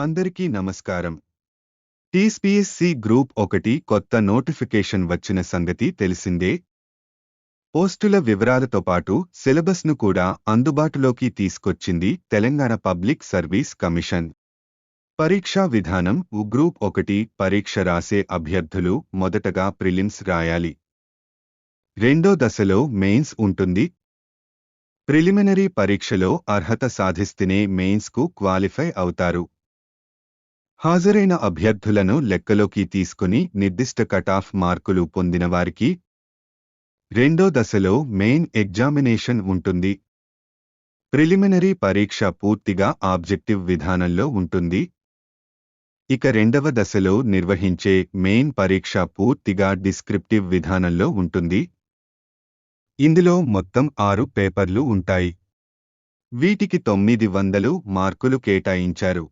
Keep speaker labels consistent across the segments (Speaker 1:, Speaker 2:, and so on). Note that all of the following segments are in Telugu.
Speaker 1: అందరికీ నమస్కారం. టీఎస్పీఎస్సీ గ్రూప్ ఒకటి కొత్త నోటిఫికేషన్ వచ్చిన సంగతి తెలిసిందే? పోస్టుల వివరాలతో పాటు సిలబస్ను కూడా అందుబాటులోకి తీసుకొచ్చింది తెలంగాణ పబ్లిక్ సర్వీస్ కమిషన్. పరీక్షా విధానం గ్రూప్ ఒకటి పరీక్ష రాసే అభ్యర్థులు మొదటగా ప్రిలిమ్స్ రాయాలి. రెండో దశలో మెయిన్స్ ఉంటుంది. ప్రిలిమినరీ పరీక్షలో అర్హత సాధిస్తేనే మెయిన్స్కు క్వాలిఫై అవుతారు. హాజరైన అభ్యర్థులను లెక్కలోకి తీసుకుని నిర్దిష్ట కటాఫ్ మార్కులు పొందిన వారికి రెండో దశలో మెయిన్ ఎగ్జామినేషన్ ఉంటుంది. ప్రిలిమినరీ పరీక్ష పూర్తిగా ఆబ్జెక్టివ్ విధానంలో ఉంటుంది. ఇక రెండవ దశలో నిర్వహించే మెయిన్ పరీక్ష పూర్తిగా డిస్క్రిప్టివ్ విధానంలో ఉంటుంది. ఇందులో మొత్తం ఆరు పేపర్లు ఉంటాయి. వీటికి తొమ్మిది వందలు మార్కులు కేటాయించారు.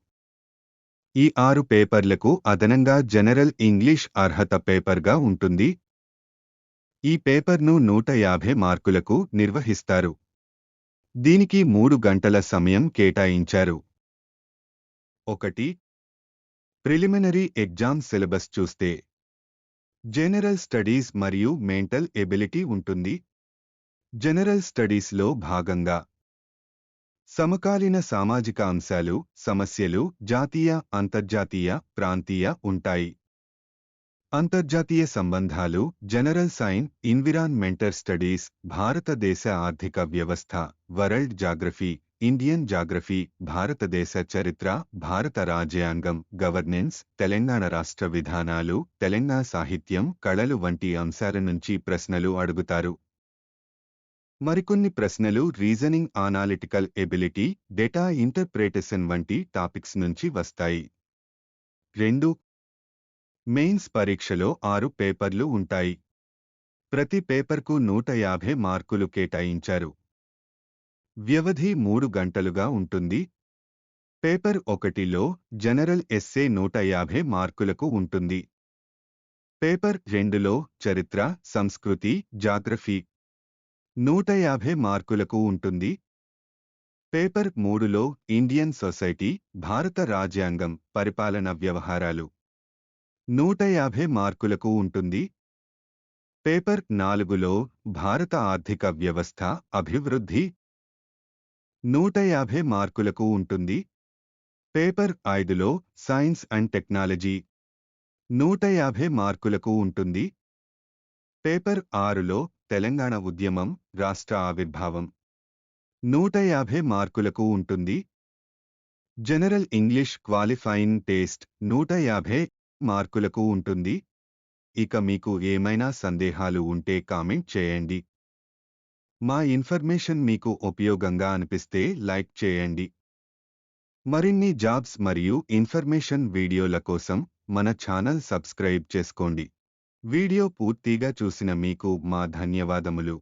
Speaker 1: ఈ ఆరు పేపర్లకు అదనంగా జనరల్ ఇంగ్లీష్ అర్హత పేపర్గా ఉంటుంది. ఈ పేపర్ను నూట యాభై మార్కులకు నిర్వహిస్తారు. దీనికి మూడు గంటల సమయం కేటాయించారు. ఒకటి ప్రిలిమినరీ ఎగ్జామ్ సిలబస్ చూస్తే జనరల్ స్టడీస్ మరియు మెంటల్ ఎబిలిటీ ఉంటుంది. జనరల్ స్టడీస్లో భాగంగా సమకాలీన సామాజిక అంశాలు సమస్యలు జాతీయ అంతర్జాతీయ ప్రాంతీయ ఉంటాయి. అంతర్జాతీయ సంబంధాలు జనరల్ సైన్ ఇన్విరాన్మెంటల్ స్టడీస్ భారతదేశ ఆర్థిక వ్యవస్థ వరల్డ్ జాగ్రఫీ ఇండియన్ జాగ్రఫీ భారతదేశ చరిత్ర భారత రాజ్యాంగం గవర్నెన్స్ తెలంగాణ రాష్ట్ర విధానాలు తెలంగాణ సాహిత్యం కళలు వంటి అంశాల నుంచి ప్రశ్నలు అడుగుతారు. మరికొన్ని ప్రశ్నలు reasoning analytical ability data interpretation వంటి టాపిక్స్ నుంచి వస్తాయి. రెండు. మెయిన్స్ పరీక్షలో ఆరు పేపర్లు ఉంటాయి. ప్రతి పేపర్కు నూట యాభై మార్కులు కేటాయించారు. వ్యవధి మూడు గంటలుగా ఉంటుంది. పేపర్ ఒకటిలో జనరల్ ఎస్సే నూట యాభై మార్కులకు ఉంటుంది. పేపర్ రెండులో చరిత్ర సంస్కృతి జాగ్రఫీ నూట యాభై మార్కులకు ఉంటుంది. పేపర్ మూడులో ఇండియన్ సొసైటీ భారత రాజ్యాంగం పరిపాలన వ్యవహారాలు. నూట యాభై మార్కులకు ఉంటుంది. పేపర్ నాలుగులో భారత ఆర్థిక వ్యవస్థ అభివృద్ధి. నూట యాభై మార్కులకు ఉంటుంది. పేపర్ ఐదులో సైన్స్ అండ్ టెక్నాలజీ. నూట యాభై మార్కులకు ఉంటుంది. పేపర్ ఆరులో తెలంగాణ ఉద్యమం రాష్ట్ర ఆవిర్భావం. నూట యాభై మార్కులకు ఉంటుంది. జనరల్ ఇంగ్లీష్ క్వాలిఫైయింగ్ టెస్ట్ నూట యాభై మార్కులకు ఉంటుంది. ఇక మీకు ఏమైనా సందేహాలు ఉంటే కామెంట్ చేయండి. మా ఇన్ఫర్మేషన్ మీకు ఉపయోగంగా అనిపిస్తే లైక్ చేయండి. మరిన్ని జాబ్స్ మరియు ఇన్ఫర్మేషన్ వీడియోల కోసం మన ఛానల్ సబ్స్క్రైబ్ చేసుకోండి. వీడియో పూర్తిగా చూసిన మీకు మా ధన్యవాదములు.